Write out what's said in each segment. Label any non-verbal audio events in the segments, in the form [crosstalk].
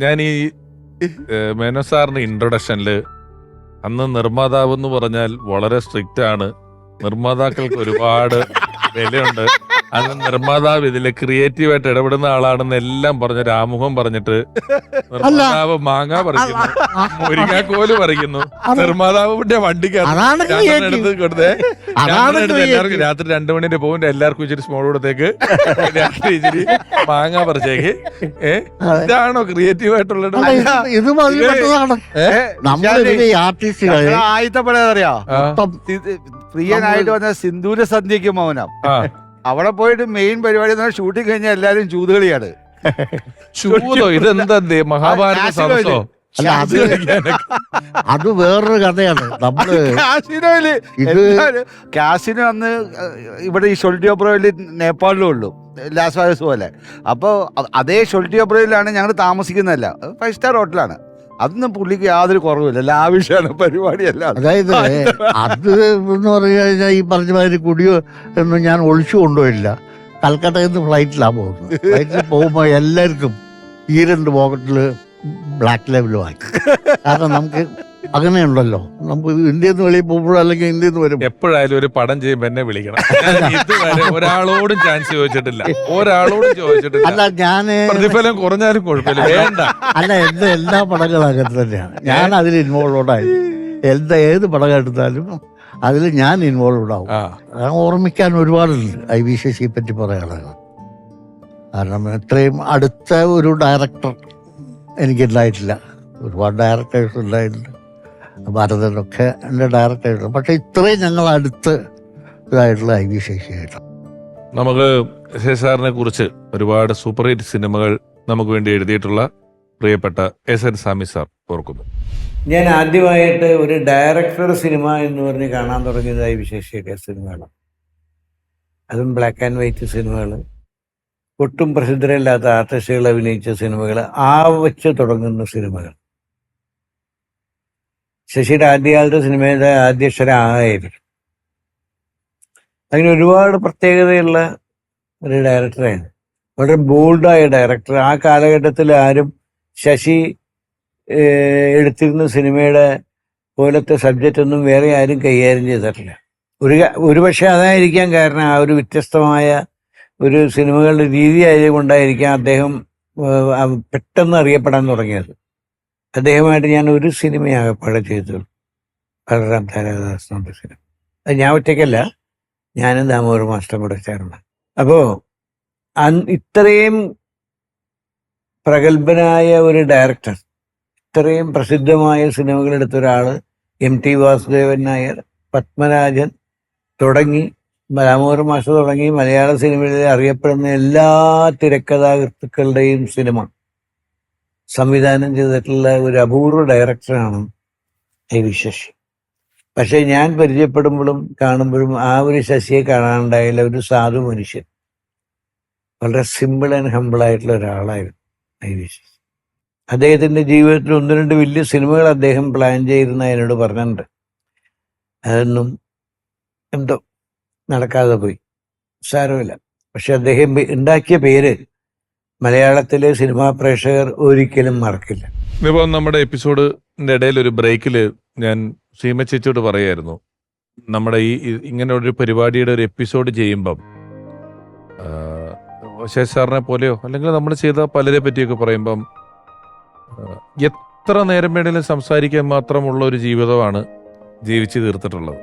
ഞാൻ ഈ മേനോ സാറിന്റെ ഇൻട്രൊഡക്ഷനിൽ അന്ന് നിർമ്മാതാവ് എന്ന് പറഞ്ഞാൽ വളരെ സ്ട്രിക്റ്റ് ആണ്. നിർമ്മാതാക്കൾക്ക് ഒരുപാട് വിലയുണ്ട്. അന്ന് നിർമ്മാതാവ് ഇതിൽ ക്രിയേറ്റീവായിട്ട് ഇടപെടുന്ന ആളാണെന്ന് എല്ലാം പറഞ്ഞ രാമുഖം പറഞ്ഞിട്ട് നിർമ്മാതാവ് മാങ്ങ പറിക്കുന്നു മുരിങ്ങാക്കോൽ പറിക്കുന്നു. നിർമ്മാതാവിന്റെ വണ്ടിക്ക് അതാണ് എടുത്ത് കൊടുത്തേ. അതാണ് എല്ലാവർക്കും രാത്രി രണ്ടു മണിന്റെ പോകും എല്ലാവർക്കും ഇച്ചിരി സ്മോൾ കൊടുത്തേക്ക്. രാത്രി ഇച്ചിരി മാങ്ങ പറിച്ചേക്ക്. ഏ? ഇതാണോ ക്രിയേറ്റീവ് ആയിട്ടുള്ളത് ഇത് ആ, പ്രിയനായിട്ട് വന്ന സിന്ദൂര സന്ധ്യക്ക് മൗനം. ആ. അവിടെ പോയിട്ട് മെയിൻ പരിപാടി എന്ന് പറഞ്ഞാൽ ഷൂട്ടിംഗ് കഴിഞ്ഞാൽ എല്ലാരും ചൂതുകളിയാണ്. [laughs] ചൂതോ? ഇതെന്താ ഇത്? മഹാഭാരത സദസ്സോ? അല്ല അത് അത് വേറൊരു കഥയാണ്. നമ്മൾ [laughs] കാസിനോയിൽ കാസിനോ അന്ന് ഇവിടെ ഈ ഷൊൾട്ടിയോപ്രോയിൽ നേപ്പാളിലും ഉള്ളു. ലാസ് വാഗസ് പോലെ. അപ്പോൾ അതേ ഷൊൾട്ടിയോപ്രോയിലാണ് ഞങ്ങൾ താമസിക്കുന്നതല്ല. ഫൈവ് സ്റ്റാർ ഹോട്ടലാണ് അതൊന്നും പുള്ളിക്ക് യാതൊരു കുറവില്ല ലാവിഷാണ് പരിപാടിയല്ല അതായത് അത് എന്ന് പറഞ്ഞു കഴിഞ്ഞാൽ ഈ പറഞ്ഞ മാതിരി കുടിയോ എന്ന് ഞാൻ ഒളിച്ചു കൊണ്ടുപോയില്ല. കൽക്കട്ടയിൽ നിന്ന് ഫ്ലൈറ്റിലാണ് പോകുന്നത്. ഫ്ലൈറ്റിൽ പോകുമ്പോൾ എല്ലാവർക്കും ഈ രണ്ട് പോക്കറ്റിൽ ബ്ലാക്ക് ലെവൽ വാങ്ങി. കാരണം നമുക്ക് അങ്ങനെയുണ്ടല്ലോ. നമുക്ക് ഇന്ത്യയിൽ നിന്ന് വെളിയിൽ പോകുമ്പോഴോ അല്ലെങ്കിൽ ഇന്ത്യയിൽ നിന്ന് വരും എപ്പോഴായാലും ഒരു പടം ചെയ്യുമ്പോ എന്നെ വിളിക്കണം. ഇതുവരെ ഒരാളോടും ചാൻസ് ചോദിച്ചിട്ടില്ല. ഒരാളോടും ചോദിച്ചിട്ടില്ല. അല്ല ഞാൻ പ്രതിഫലം കുറഞ്ഞാലും കുഴപ്പമില്ല. വേണ്ട. അല്ല എന്റെ എല്ലാ പടങ്ങളും അങ്ങനെ തന്നെയാണ്. ഞാൻ അതിൽ ഇൻവോൾവ് ആയി. എന്താ ഏത് പടം എടുത്താലും അതിൽ ഞാൻ ഇൻവോൾവ് ആവും. ആ. ഞാൻ ഓർമ്മിക്കാൻ ഒരുപാടുണ്ട്. ഐ വി ശശിയെ പറ്റി പറയാനുള്ളത്. കാരണം ഇത്രയും അടുത്ത ഒരു ഡയറക്ടർ എനിക്കുണ്ടായിട്ടില്ല. ഒരുപാട് ഡയറക്ടേഴ്സ് ഉണ്ടായിട്ടുണ്ട്. ഭരതനൊക്കെ എന്റെ ഡയറക്ടേഴ്സ് പക്ഷെ ഇത്രയും ഞങ്ങൾ അടുത്ത് ഇതായിട്ടുള്ള ഐ വി ശശിയായിട്ടാണ് നമുക്ക് സാറിനെ കുറിച്ച് ഒരുപാട് സൂപ്പർ ഹിറ്റ് സിനിമകൾ നമുക്ക് വേണ്ടി എഴുതിയിട്ടുള്ള പ്രിയപ്പെട്ട എസ് എൻ സ്വാമി സാർ ഓർക്കുന്നു. ഞാൻ ആദ്യമായിട്ട് ഒരു ഡയറക്ടർ സിനിമ എന്ന് പറഞ്ഞ് കാണാൻ തുടങ്ങിയതായി വിശേഷിയൊക്കെ സിനിമകളാണ്. അതും ബ്ലാക്ക് ആൻഡ് വൈറ്റ് സിനിമകൾ ഒട്ടും പ്രസിദ്ധരല്ലാത്ത ആർട്ടിസ്റ്റുകൾ അഭിനയിച്ച സിനിമകൾ ആ വെച്ച് തുടങ്ങുന്ന സിനിമകൾ. ശശിയുടെ ആദ്യകാലത്തെ സിനിമയുടെ ആദ്യക്ഷരം ആയിരുന്നു അങ്ങനെ ഒരുപാട് പ്രത്യേകതയുള്ള ഒരു ഡയറക്ടറായിരുന്നു വളരെ ബോൾഡായ ഡയറക്ടർ. ആ കാലഘട്ടത്തിൽ ആരും ശശി എടുത്തിരുന്ന സിനിമയുടെ പോലത്തെ സബ്ജക്റ്റ് ഒന്നും വേറെ ആരും കൈകാര്യം ചെയ്തിട്ടില്ല. ഒരു ഒരുപക്ഷെ അതായിരിക്കാൻ കാരണം ആ ഒരു വ്യത്യസ്തമായ ഒരു സിനിമകളുടെ രീതി ആയതുകൊണ്ടായിരിക്കാം അദ്ദേഹം പെട്ടെന്ന് അറിയപ്പെടാൻ തുടങ്ങിയത്. അദ്ദേഹമായിട്ട് ഞാൻ ഒരു സിനിമയാകപ്പാടെ ചെയ്തുള്ളൂ ബലറാം താരാദാസ് എന്നുള്ള സിനിമ. അത് ഞാൻ ഒറ്റയ്ക്കല്ല ഞാനും ദാമോദർ മാസ്റ്ററും കൂടെ ചേർന്ന്. അപ്പോൾ ഇത്രയും പ്രഗത്ഭനായ ഒരു ഡയറക്ടർ ഇത്രയും പ്രസിദ്ധമായ സിനിമകൾ എടുത്ത ഒരാൾ എം ടി വാസുദേവൻ നായർ പത്മരാജൻ തുടങ്ങി രാമോഹൻ മാസ്റ്റർ തുടങ്ങി മലയാള സിനിമയിൽ അറിയപ്പെടുന്ന എല്ലാ തിരക്കഥാകൃത്തുക്കളുടെയും സിനിമ. സംവിധാനം ചെയ്തിട്ടുള്ള ഒരു അപൂർവ ഡയറക്ടറാണ് ഐ വി ശശി പക്ഷെ ഞാൻ പരിചയപ്പെടുമ്പോഴും കാണുമ്പോഴും ആ ഒരു ശശിയെ കാണാനുണ്ടായില്ല ഒരു സാധു മനുഷ്യൻ. വളരെ സിമ്പിൾ ആൻഡ് ഹമ്പിൾ ആയിട്ടുള്ള ഒരാളായിരുന്നു ഐ വി ശശി അദ്ദേഹത്തിന്റെ ജീവിതത്തിൽ ഒന്ന് രണ്ട് വലിയ സിനിമകൾ അദ്ദേഹം പ്ലാൻ ചെയ്തിരുന്ന എന്നോട് പറഞ്ഞിട്ടുണ്ട്. അതൊന്നും എന്തോ നടക്കാതെ പോയി. സാരമില്ല. പക്ഷെ അദ്ദേഹം ഉണ്ടാക്കിയ പേര് മലയാളത്തിലെ സിനിമാ പ്രേക്ഷകർ ഒരിക്കലും മറക്കില്ല. ഇപ്പോൾ നമ്മുടെ എപ്പിസോഡിന്റെ ഇടയിൽ ഒരു ബ്രേക്കിൽ ഞാൻ സീമ ചേച്ചിയോട് പറയായിരുന്നു. നമ്മുടെ ഈ ഇങ്ങനെ ഒരു പരിപാടിയുടെ ഒരു എപ്പിസോഡ് ചെയ്യുമ്പം ശശി സാറിനെ പോലെയോ അല്ലെങ്കിൽ നമ്മൾ ചെയ്ത പലരെ പറ്റിയൊക്കെ പറയുമ്പം എത്ര നേരം വേണേലും സംസാരിക്കാൻ മാത്രമുള്ള ഒരു ജീവിതമാണ് ജീവിച്ചു തീർത്തിട്ടുള്ളത്.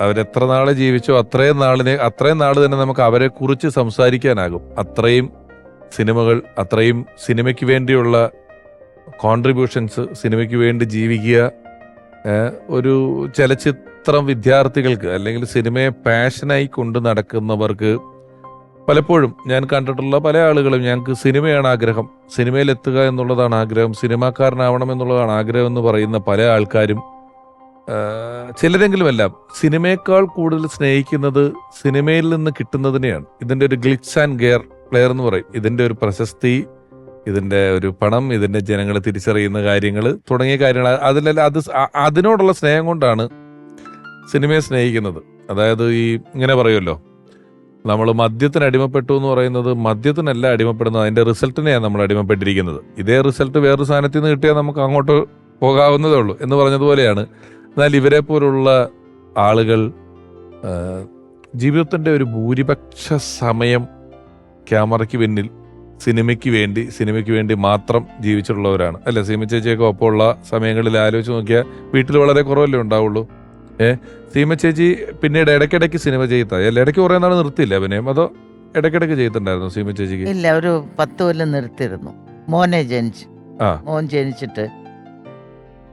അവരെത്ര നാൾ ജീവിച്ചോ അത്രയും നാളിനെ അത്രയും നാൾ തന്നെ നമുക്ക് അവരെ കുറിച്ച് സംസാരിക്കാനാകും. അത്രയും സിനിമകൾ അത്രയും സിനിമയ്ക്ക് വേണ്ടിയുള്ള കോൺട്രിബ്യൂഷൻസ് സിനിമയ്ക്ക് വേണ്ടി ജീവിക്കുക ഒരു ചലച്ചിത്രം വിദ്യാർത്ഥികൾക്ക് അല്ലെങ്കിൽ സിനിമയെ പാഷനായി കൊണ്ട് നടക്കുന്നവർക്ക് പലപ്പോഴും ഞാൻ കണ്ടിട്ടുള്ള പല ആളുകളും ഞങ്ങൾക്ക് സിനിമയാണ് ആഗ്രഹം. സിനിമയിലെത്തുക എന്നുള്ളതാണ് ആഗ്രഹം സിനിമാക്കാരനാവണം എന്നുള്ളതാണ് ആഗ്രഹം എന്ന് പറയുന്ന പല ആൾക്കാരും ചിലരെങ്കിലും എല്ലാം സിനിമയേക്കാൾ കൂടുതൽ സ്നേഹിക്കുന്നത് സിനിമയിൽ നിന്ന് കിട്ടുന്നതിനെയാണ്. ഇതിന്റെ ഒരു ഗ്ലിറ്റ്സ് ആൻഡ് ഗെയർ പ്ലെയർ എന്ന് പറയും. ഇതിന്റെ ഒരു പ്രശസ്തി ഇതിന്റെ ഒരു പണം ഇതിന്റെ ജനങ്ങൾ തിരിച്ചറിയുന്ന കാര്യങ്ങൾ തുടങ്ങിയ കാര്യങ്ങൾ. അതിലല്ല അത് അതിനോടുള്ള സ്നേഹം കൊണ്ടാണ് സിനിമയെ സ്നേഹിക്കുന്നത്. അതായത് ഈ ഇങ്ങനെ പറയുമല്ലോ. നമ്മൾ മദ്യത്തിന് അടിമപ്പെട്ടു എന്ന് പറയുന്നത് മദ്യത്തിനല്ല അടിമപ്പെടുന്നത് അതിന്റെ റിസൾട്ടിനെയാണ് നമ്മൾ അടിമപ്പെട്ടിരിക്കുന്നത്. ഇതേ റിസൾട്ട് വേറൊരു സാധനത്തിൽ നിന്ന് കിട്ടിയാൽ നമുക്ക് അങ്ങോട്ട് പോകാവുന്നതേ ഉള്ളൂ എന്ന് പറഞ്ഞതുപോലെയാണ്. എന്നാൽ ഇവരെ പോലുള്ള ആളുകൾ ജീവിതത്തിന്റെ ഒരു ഭൂരിപക്ഷ സമയം ക്യാമറയ്ക്ക് പിന്നിൽ സിനിമയ്ക്ക് വേണ്ടി സിനിമയ്ക്ക് വേണ്ടി മാത്രം ജീവിച്ചിട്ടുള്ളവരാണ്. അല്ല സീമ ചേച്ചിയൊക്കെ ഒപ്പമുള്ള സമയങ്ങളിൽ ആലോചിച്ച് നോക്കിയാൽ വീട്ടിൽ വളരെ കുറവല്ലേ ഉണ്ടാവുള്ളൂ? ഏ? സീമ ചേച്ചി പിന്നീട് ഇടയ്ക്കിടയ്ക്ക് സിനിമ ചെയ്താ? അല്ല ഇടയ്ക്ക് കുറേ നാൾ നിർത്തിയില്ല അഭിനയം? അതോ ഇടയ്ക്കിടയ്ക്ക് ചെയ്തിട്ടുണ്ടായിരുന്നു സീമ ചേച്ചിക്ക്? ഇല്ല ഒരു പത്ത് കൊല്ലം നിർത്തിയിരുന്നു. മോനെ ജനിച്ചു. ആ. മോൻ ജനിച്ചിട്ട്.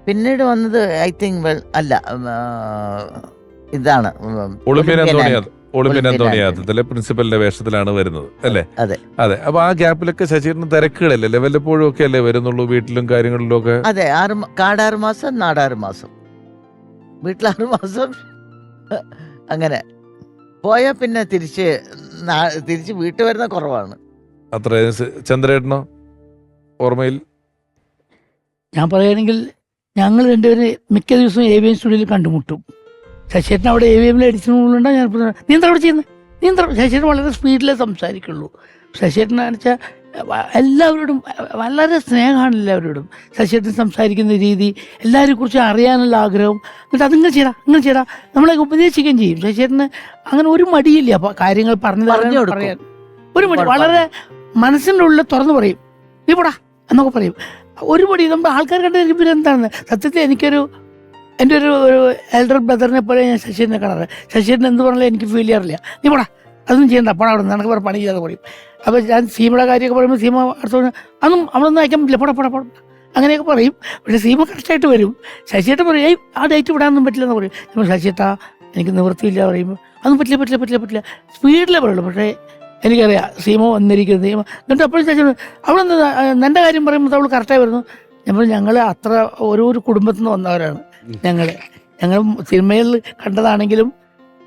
പിന്നീട് വന്നത് ഐ തിങ്ക് വെൽ അല്ല ഇതാണ് ഒളിമ്പ്യൻ ഒളിമ്പ്യൻ അന്തോണി യാത്രത്തിലെ പ്രിൻസിപ്പലിന്റെ വേഷത്തിലാണ് വരുന്നത് അല്ലേ? അതെ. അതെ. അപ്പൊ ആ ഗ്യാപ്പിലൊക്കെ ശശീറിന് തിരക്കുകളല്ലേ? വല്ലപ്പോഴും ഒക്കെ അല്ലേ വരുന്നുള്ളൂ വീട്ടിലും കാര്യങ്ങളിലും ഒക്കെ? അതെ ആറ് കാടാറു മാസം നാടാറ് മാസം. വീട്ടിലാറ് മാസം. അങ്ങനെ. പോയ പിന്നെ തിരിച്ച് തിരിച്ച് വീട്ടിൽ വരുന്ന കുറവാണ്. അത്ര ചന്ദ്രേട്ടനോ? ഓർമ്മയിൽ? ഞാൻ പറയുകയാണെങ്കിൽ ഞങ്ങൾ രണ്ടുപേരും മിക്ക ദിവസവും ഏവിയൻ സ്റ്റുഡിയോയിൽ കണ്ടുമുട്ടും. ശശിയേട്ടൻ അവിടെ എ വി എമ്മിൽ അടിച്ചുകൊണ്ടാ ഞാൻ നീ എന്താ അവിടെ ചെയ്യുന്നത് നീ എന്താ ശശിയേട്ടൻ വളരെ സ്പീഡിലേ സംസാരിക്കുള്ളൂ. ശശിയേട്ടൻ വെച്ചാൽ എല്ലാവരോടും വളരെ സ്നേഹമാണ് എല്ലാവരോടും. ശശിയേട്ടൻ സംസാരിക്കുന്ന രീതി എല്ലാവരെ കുറിച്ച് അറിയാനുള്ള ആഗ്രഹം എന്നിട്ട് അതിങ്ങനെ ചെയ്യടാ ഇങ്ങനെ ചെയ്യടാ. നമ്മളെ ഉപദേശിക്കുകയും ചെയ്യും. ശശിയേട്ടന് അങ്ങനെ ഒരു മടിയില്ല. അപ്പോൾ കാര്യങ്ങൾ പറഞ്ഞു. പറയാൻ. ഒരു മടി. വളരെ മനസ്സിന്റെ ഉള്ളിൽ തുറന്നു പറയും. നീ പോടാ എന്നൊക്കെ പറയും. ഒരു മടി. നമ്മൾ ആൾക്കാർ കണ്ടിരിക്കുമ്പോൾ എന്താണെന്ന് എന്താണ് സത്യത്തിൽ എനിക്കൊരു എന്റെ ഒരു ഒരു എൽഡർ ബ്രദറിനെ പോലെ ഞാൻ ശശീരനെ കാണാറ്. ശശീരൻ എന്ത് പറഞ്ഞാലും എനിക്ക് ഫീൽ ചെയ്യാറില്ല. നീ പോടാ. അതൊന്നും ചെയ്യണ്ട. പോടാ അവിടെ നിന്ന്. വേറെ പണി ചെയ്യാതെ പറയും അപ്പോൾ ഞാൻ സീമയുടെ കാര്യമൊക്കെ പറയുമ്പോൾ സീമ അടുത്ത അതൊന്നും നമ്മളൊന്നും അയക്കാൻ പറ്റില്ല. പോടാ പോടാ പോടാ. അങ്ങനെയൊക്കെ പറയും. പക്ഷേ സീമ കറക്റ്റായിട്ട് വരും. ശശിയേട്ടൻ പറയും ഏയ് ആ ഡേറ്റ് വിടാനൊന്നും പറ്റില്ലെന്ന് പറയും. നമ്മൾ ശശിയേട്ടാ എനിക്ക് നിവൃത്തിയില്ല പറയുമ്പോൾ അതൊന്നും പറ്റില്ല പറ്റില്ല പറ്റില്ല പറ്റില്ല. സ്പീഡിലേ പറയുള്ളൂ. പക്ഷേ എനിക്കറിയാം സീമ വന്നിരിക്കുന്നത് സീമ. എന്നിട്ട് അപ്പോഴും ശശി അവിടെ എന്റെ കാര്യം പറയുമ്പോൾ അവൾ കറക്റ്റായി വരുന്നു. നമ്മൾ ഞങ്ങൾ അത്ര ഓരോ കുടുംബത്തിൽ നിന്ന് വന്നവരാണ്. ഞങ്ങൾ ഞങ്ങൾ സിനിമയിൽ കണ്ടതാണെങ്കിലും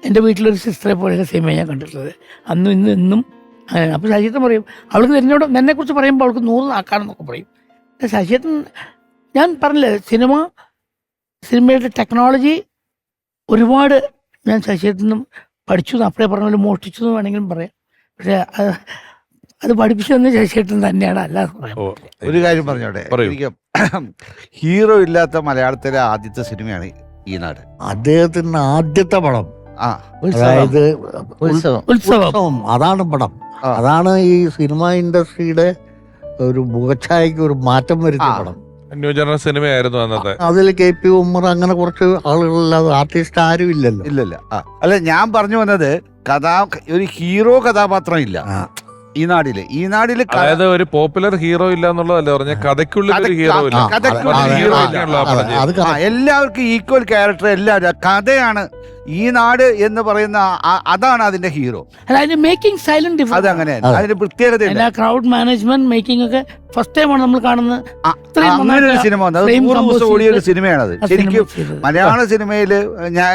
എന്റെ വീട്ടിലൊരു സിസ്റ്ററെ പോലെയുള്ള സിനിമ ഞാൻ കണ്ടിട്ടുള്ളത്. അന്നും ഇന്നും ഇന്നും അങ്ങനെ അപ്പോൾ ശശിയേട്ടൻ പറയും അവൾക്ക് എന്നോട് എന്നെക്കുറിച്ച് പറയുമ്പോൾ അവൾക്ക് നൂറ് നാക്കാണെന്നൊക്കെ പറയും. ശശിയേട്ടൻ ഞാൻ പറഞ്ഞില്ലേ സിനിമ സിനിമയുടെ ടെക്നോളജി ഒരുപാട് ഞാൻ ശശിയേട്ടനും പഠിച്ചു. അപ്പഴേ പറഞ്ഞ പോലെ മോഷ്ടിച്ചു എന്ന് വേണമെങ്കിലും പറയാം. പക്ഷേ അത് പഠിപ്പിച്ചതെന്ന് പഠിപ്പിച്ചു തന്നെ ശശിയേട്ടൻ തന്നെയാണ് അല്ല ഒരു കാര്യം പറഞ്ഞോട്ടെ? പറയൂ. എനിക്ക് ഹീറോ ഇല്ലാത്ത മലയാളത്തിലെ ആദ്യത്തെ സിനിമയാണ് ഈ നാട്. അദ്ദേഹത്തിന്റെ ആദ്യത്തെ പടം. ആ. അതായത് ഉത്സവം. ഉത്സവം. ഉത്സവം. അതാണ് പടം. ആ. അതാണ് ഈ സിനിമ ഇൻഡസ്ട്രിയുടെ ഒരു മുഖച്ഛായക്ക് ഒരു മാറ്റം വരുത്തിയ ആ. പടം. ന്യൂ ജനറൽ സിനിമയായിരുന്നു അന്നത്തെ. അതിൽ കെ പി ഉമ്മർ അങ്ങനെ കുറച്ച് ആളുകളല്ലാതെ ആർട്ടിസ്റ്റ് ആരും ഇല്ലല്ലോ. ഇല്ലല്ല. ആ. അല്ല ഞാൻ പറഞ്ഞു വന്നത് കഥാ ഒരു ഹീറോ കഥാപാത്രം ഇല്ല. ആ. ഈ നാടിൽ. ഈ നാടിൽ ക- അതായത് ഒരു പോപ്പുലർ ഹീറോ ഇല്ല എന്നുള്ളതല്ല പറഞ്ഞ? കഥയ്ക്കുള്ളിൽ ഒരു ഹീറോ ഇല്ല. ആ, കഥയ്ക്കുള്ളിൽ ഹീറോ hero ഇല്ലാന്നുള്ള അതെ, പറഞ്ഞത്. അത് ആ, correct. എല്ലാവർക്കും ഈക്വൽ ക്യാരക്ടർ എല്ലാവരും. കഥയാണ് ഈ നാട് എന്ന് പറയുന്ന ആ- അതാണ് അതിന്റെ ഹീറോ. അല്ല അതിന്റെ മേക്കിംഗ് സൈലന്റ് അത് അങ്ങനെയാണ് അതെ. അതിന്റെ പ്രത്യേകതയുണ്ട് എല്ലാ ക്രൗഡ് മാനേജ്മെന്റ് മേക്കിംഗ് ഒക്കെ ഫസ്റ്റ് ടൈമാണ് നമ്മൾ കാണുന്നത്. ആ, ഇത്രയും അങ്ങനെ ഒരു നന്നായിട്ട് സിനിമ വന്നത്. frame നൂറ് ദിവസം ഓടിയ ഒരു ചെയ്ത് സിനിമയാണത് ആ സിനിമ ശരിക്കും ചെയ്തത്. മലയാള സിനിമയിൽ ഞാൻ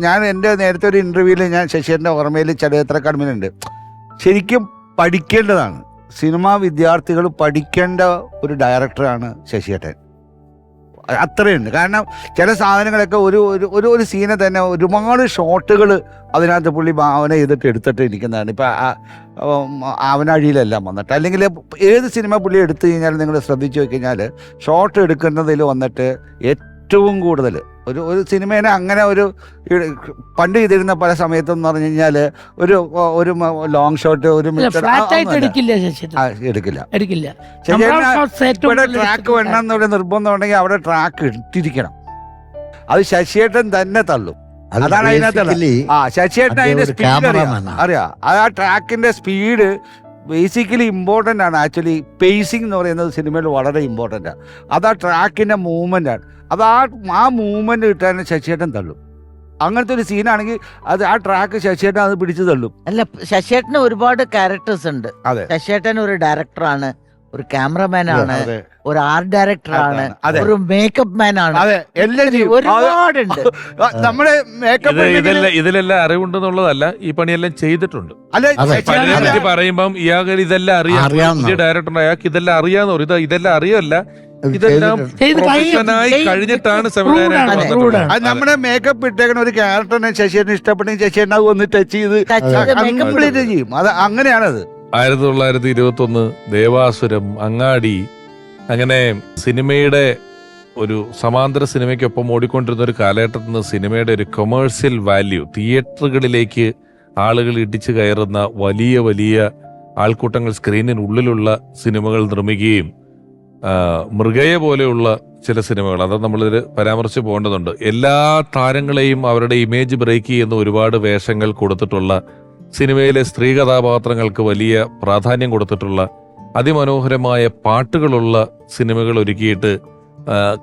ഞാൻ എന്റെ നേരത്തെ ഒരു ഇന്റർവ്യൂവിൽ ഞാൻ ശശിയുടെ ഓർമ്മയിൽ ചരിത്ര കടമിനുണ്ട് ശരിക്കും പഠിക്കേണ്ടതാണ്. സിനിമാ വിദ്യാർത്ഥികൾ പഠിക്കേണ്ട ഒരു ഡയറക്ടറാണ് ശശിയേട്ടൻ. അത്രയുണ്ട്. കാരണം ചില സാധനങ്ങളൊക്കെ ഒരു ഒരു ഒരു സീനെ തന്നെ ഒരുപാട് ഷോട്ടുകൾ അതിനകത്ത് പുള്ളി ഭാവന ചെയ്തിട്ട് എടുത്തിട്ട് ഇരിക്കുന്നതാണ്. ഇപ്പം ആവനാഴിയിലെല്ലാം വന്നിട്ട്. അല്ലെങ്കിൽ ഏത് സിനിമ പുള്ളി എടുത്തു കഴിഞ്ഞാൽ നിങ്ങൾ ശ്രദ്ധിച്ചു കഴിഞ്ഞാൽ ഷോട്ട് എടുക്കുന്നതിൽ വന്നിട്ട് ഏറ്റവും കൂടുതൽ ഒരു ഒരു സിനിമേനെ അങ്ങനെ ഒരു പണ്ട് ചെയ്തിരുന്ന പല സമയത്തും എന്ന് പറഞ്ഞു കഴിഞ്ഞാൽ ഒരു ഒരു ലോങ് ഷോട്ട് ഒരു. എടുക്കില്ല എടുക്കില്ല. ഇവിടെ ട്രാക്ക് എടുത്തിട്ടുള്ള വേണം എന്നൊരു നിർബന്ധം ഉണ്ടെങ്കിൽ അവിടെ ട്രാക്ക് ഇട്ടിരിക്കണം. അത് ശശിയേട്ടൻ തന്നെ തള്ളും. അതാണ് അതിനകത്ത് ആ ശശിയേട്ടൻ അതിന്റെ സ്പീഡ് അറിയാം. അറിയാം. അത് ആ ട്രാക്കിന്റെ സ്പീഡ് ബേസിക്കലി ഇമ്പോർട്ടന്റ് ആണ്. ആക്ച്വലി പേസിംഗ് എന്ന് പറയുന്നത് സിനിമയിൽ വളരെ ഇമ്പോർട്ടന്റ് ആണ്. അത് ആ ട്രാക്കിന്റെ മൂവ്മെന്റ് ആണ്. അത് ആ ആ മൂവ്മെന്റ് കിട്ടാൻ ശശിയേട്ടൻ തള്ളും. അങ്ങനത്തെ ഒരു സീനാണെങ്കിൽ അത് ആ ട്രാക്ക് ശശിയേട്ടൻ അത് പിടിച്ചു തള്ളും. അല്ല ശശിയേട്ടന് ഒരുപാട് ക്യാരക്ടേഴ്സ് ഉണ്ട്. അതെ. ശശിയേട്ടൻ ഒരു ഡയറക്ടറാണ് ഒരു ക്യാമറമാൻ ആണ് ഒരു ആർട്ട് ഡയറക്ടർ ആണ് ഒരു മേക്കപ്പ് മാൻ ആണ്. ഒരുപാടുണ്ട് നമ്മുടെ മേക്കപ്പ് ഇത് ഇതെല്ലാം ഇതിലെല്ലാം അറിവുണ്ടെന്നുള്ളതല്ല ഈ പണിയെല്ലാം ചെയ്തിട്ടുണ്ട്. പറയുമ്പം ഇയാൾ ഇതെല്ലാം അറിയാം. ഡയറക്ടർ അയാൾക്ക് ഇതെല്ലാം അറിയാന്ന് പറയും ഇത് ഇതെല്ലാം അറിയല്ല. ഇതെല്ലാം പ്രൊഫഷനായി കഴിഞ്ഞിട്ടാണ്. അത് നമ്മുടെ മേക്കപ്പ് ഇട്ടേക്കണ ഒരു ക്യാരക്ടറിനെ ശശിയേട്ടന് ഇഷ്ടപ്പെട്ടെങ്കിൽ അത് ഒന്ന് ടച്ച് ചെയ്ത് കംപ്ലീറ്റ് ചെയ്യും. അത് അങ്ങനെയാണത്. ആയിരത്തി തൊള്ളായിരത്തി ഇരുപത്തി ഒന്ന് ദേവാസുരം അങ്ങാടി അങ്ങനെ സിനിമയുടെ ഒരു സമാന്തര സിനിമയ്ക്കൊപ്പം ഓടിക്കൊണ്ടിരുന്ന ഒരു കാലഘട്ടത്തിൽ നിന്ന് സിനിമയുടെ ഒരു കൊമേഴ്സ്യൽ വാല്യൂ തിയേറ്ററുകളിലേക്ക് ആളുകൾ ഇടിച്ചു കയറുന്ന വലിയ വലിയ ആൾക്കൂട്ടങ്ങൾ സ്ക്രീനിനുള്ളിലുള്ള സിനിമകൾ നിർമ്മിക്കുകയും മൃഗയെ പോലെയുള്ള ചില സിനിമകൾ അത് നമ്മളിൽ പരാമർശിച്ച് പോകേണ്ടതുണ്ട്. എല്ലാ താരങ്ങളെയും അവരുടെ ഇമേജ് ബ്രേക്ക് ചെയ്യുന്ന ഒരുപാട് വേഷങ്ങൾ കൊടുത്തിട്ടുള്ള സിനിമയിലെ സ്ത്രീ കഥാപാത്രങ്ങൾക്ക് വലിയ പ്രാധാന്യം കൊടുത്തിട്ടുള്ള അതിമനോഹരമായ പാട്ടുകളുള്ള സിനിമകൾ ഒരുക്കിയിട്ട്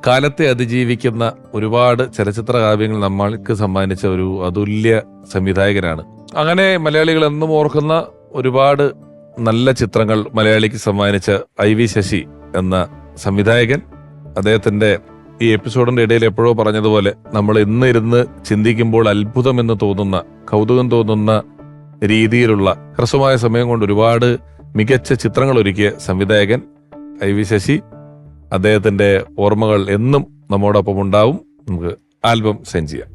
കാലത്തെ അതിജീവിക്കുന്ന ഒരുപാട് ചലച്ചിത്ര കാവ്യങ്ങൾ നമ്മൾക്ക് സമ്മാനിച്ച ഒരു അതുല്യ സംവിധായകനാണ്. അങ്ങനെ മലയാളികൾ എന്നും ഓർക്കുന്ന ഒരുപാട് നല്ല ചിത്രങ്ങൾ മലയാളിക്ക് സമ്മാനിച്ച ഐ വി ശശി. എന്ന സംവിധായകൻ അദ്ദേഹത്തിന്റെ ഈ എപ്പിസോഡിന്റെ ഇടയിൽ എപ്പോഴോ പറഞ്ഞതുപോലെ നമ്മൾ ഇന്ന് ഇരുന്ന് ചിന്തിക്കുമ്പോൾ അത്ഭുതമെന്ന് തോന്നുന്ന കൗതുകം തോന്നുന്ന രീതിയിലുള്ള ഹ്രസ്വമായ സമയം കൊണ്ട് ഒരുപാട് മികച്ച ചിത്രങ്ങൾ ഒരുക്കിയ സംവിധായകൻ ഐ വി ശശി. അദ്ദേഹത്തിന്റെ ഓർമ്മകൾ എന്നും നമ്മോടൊപ്പം ഉണ്ടാവും. നമുക്ക് ആൽബം സെൻഡ് ചെയ്യാം.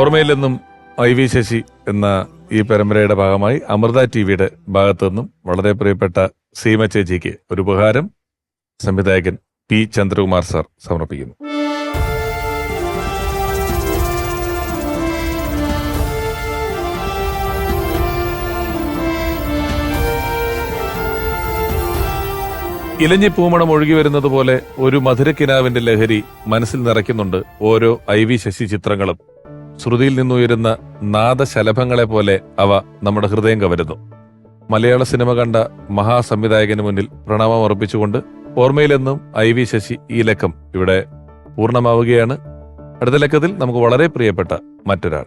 ഓർമ്മയിൽ നിന്നും ഐ വി ശശി എന്ന ഈ പരമ്പരയുടെ ഭാഗമായി അമൃത ടി വിയുടെ ഭാഗത്തു നിന്നും വളരെ പ്രിയപ്പെട്ട സീമ ചേച്ചിക്ക് ഒരു ഉപഹാരം സംവിധായകൻ പി ചന്ദ്രകുമാർ സാർ സമർപ്പിക്കുന്നു. ഇലഞ്ഞി പൂമണം ഒഴുകി വരുന്നത് പോലെ ഒരു മധുരക്കിനാവിന്റെ ലഹരി മനസ്സിൽ നിറയ്ക്കുന്നുണ്ട് ഓരോ ഐ വി ശശി ചിത്രങ്ങളും. ശ്രുതിയിൽ നിന്നുയരുന്ന നാദശലഭങ്ങളെ പോലെ അവ നമ്മുടെ ഹൃദയം കവരുന്നു. മലയാള സിനിമ കണ്ട മഹാസംവിധായകന് മുന്നിൽ പ്രണാമം അർപ്പിച്ചുകൊണ്ട് ഓർമ്മയിലെന്നും ഐ വി ശശി ഈ ലക്കം ഇവിടെ പൂർണമാവുകയാണ്. അടുത്ത ലക്കത്തിൽ നമുക്ക് വളരെ പ്രിയപ്പെട്ട മറ്റൊരാൾ.